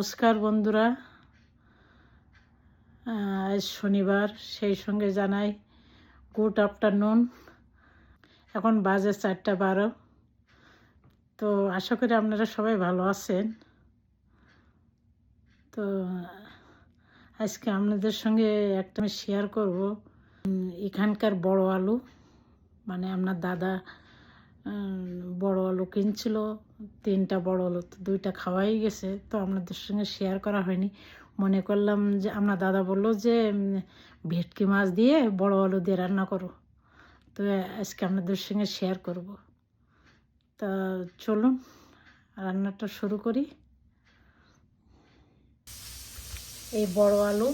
নমস্কার বন্ধুরা। আজ শনিবার, সেই সঙ্গে জানাই গুড আফটারনুন। এখন বাজে চারটা বারো। তো আশা করি আপনারা সবাই ভালো আছেন। তো আজকে আপনাদের সঙ্গে একটা আমি শেয়ার করব। এখানকার বড় আলু। মানে আপনার দাদা বড় আলু কিনছিল। তিনটা বড় আলু তো দুইটা খাওয়াই গেছে, তো আপনাদের সঙ্গে শেয়ার করা হয়নি। মনে করলাম যে আপনার দাদা বলল যে ভেটকি মাছ দিয়ে বড় আলু দিয়ে রান্না করো। তো আজকে আপনাদের সঙ্গে শেয়ার করব। তা চলুন, রান্নাটা শুরু করি। এই বড় আলু,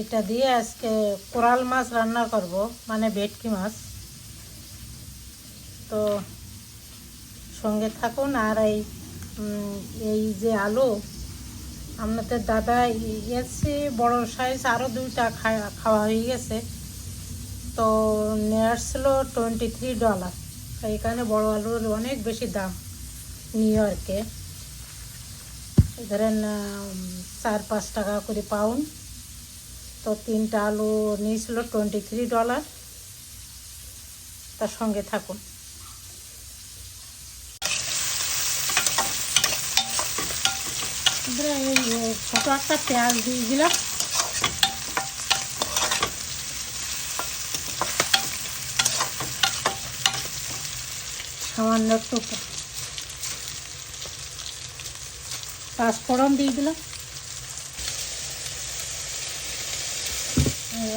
এটা দিয়ে আজকে কোরাল মাছ রান্না করব মানে ভেটকি মাছ। তো সঙ্গে থাকুন আর এই এই যে আলু আপনাদের দাদা এসে বড় সাইজ আরও দুইটা খাওয়া হয়ে গেছে। তো নিয়ে আসছিল টোয়েন্টি থ্রি ডলার এখানে বড় আলুর অনেক বেশি দাম নিউ ইয়র্কে ধরেন চার পাঁচ টাকা করে পাউন্ড। তো তিনটা আলু নিয়েছিল টোয়েন্টি থ্রি ডলার তার সঙ্গে থাকুন। এবারে এই ছোটো একটা পেঁয়াজ দিয়ে দিলাম। সামান্য একটু পাঁচফোড়ন দিয়ে দিলাম।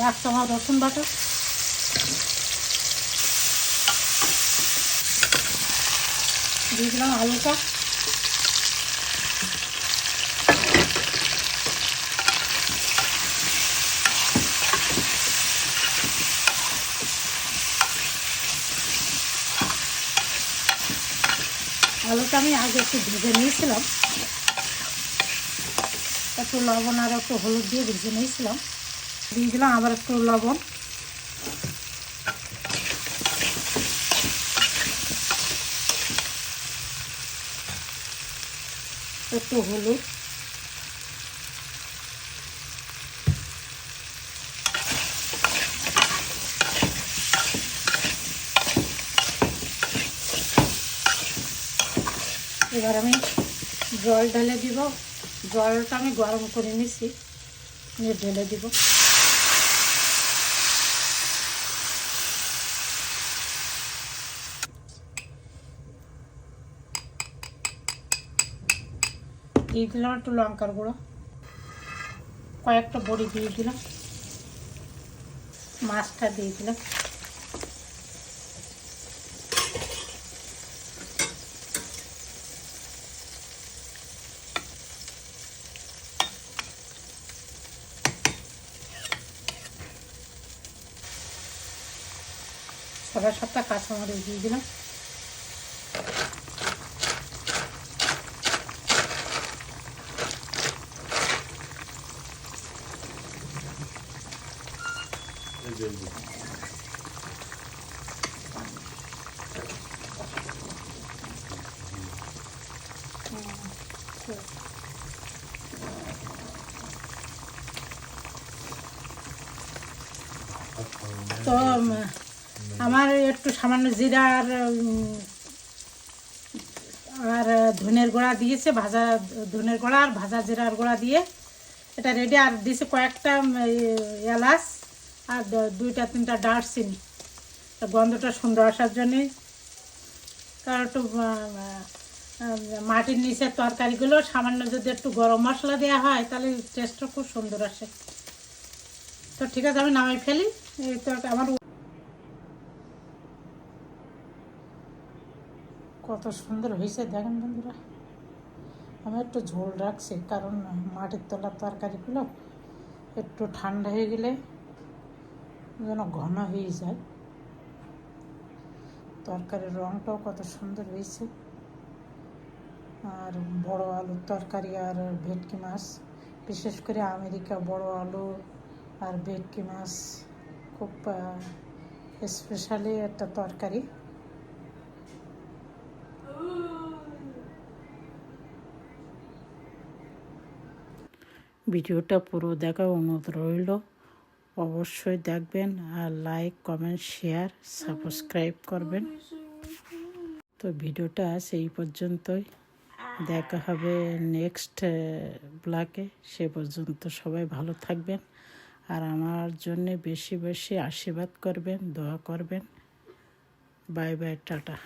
এক চামচ রসুন বাটা। দিয়ে দিলাম আলুটা। আলুটা আমি আগে একটু ভেজে নিয়েছিলাম। একটু লবণ আর একটু হলুদ দিয়ে ভেজে নিয়েছিলাম। দিয়ে দিলাম আবার একটু লবণ। একটু হলুদ। এবার আমি জল ঢেলে দিব। জলটা আমি গরম করে নিছি। নিয়ে ঢেলে দিব। দিয়ে দিলাম একটু লঙ্কার গুঁড়ো। কয়েকটা বড়ি দিয়ে দিলাম। মাছটা দিয়ে দিলাম। ছটা সাতটা কাঁচামরিচ দিয়ে দিলাম। তো উম, আমার একটু সামান্য জিরা আর আর ধনের গুঁড়া দিয়েছে, ভাজা ধনের গোড়া আর ভাজা জিরার গুঁড়া দিয়ে। এটা রেডি আর দিয়েছে কয়েকটা এলাচ আর দুইটা, তিনটা দারচিনি। তো গন্ধটা সুন্দর আসার জন্যে। কারণ একটু মাটির নিচের তরকারিগুলো সামান্য যদি একটু গরম মশলা দেওয়া হয়, তাহলে টেস্টটা খুব সুন্দর আসে। তো ঠিক আছে, আমি নামাই ফেলি। এই তো আমার কত সুন্দর হয়েছে। দেখেন বন্ধুরা, আমি একটু ঝোল রাখছি, কারণ মাটির তলার তরকারিগুলো একটু ঠান্ডা হয়ে গেলে যেন ঘন হয়ে যায়। তরকারির রঙটাও কত সুন্দর হয়েছে। আর বড় আলুর তরকারি আর ভেটকি মাছ, বিশেষ করে আমেরিকা বড় আলু আর ভেটকি মাছ, খুব স্পেশালি একটা তরকারি। ভিডিওটা পুরো দেখা অনুরোধ রইল। অবশ্যই দেখবেন আর লাইক কমেন্ট শেয়ার সাবস্ক্রাইব করবেন। তো ভিডিওটা সেই পর্যন্তই। দেখা হবে নেক্সট ব্লগে সে পর্যন্ত সবাই ভালো থাকবেন আর আমার জন্য বেশি বেশি আশীর্বাদ করবেন, দোয়া করবেন। Bye bye, tata.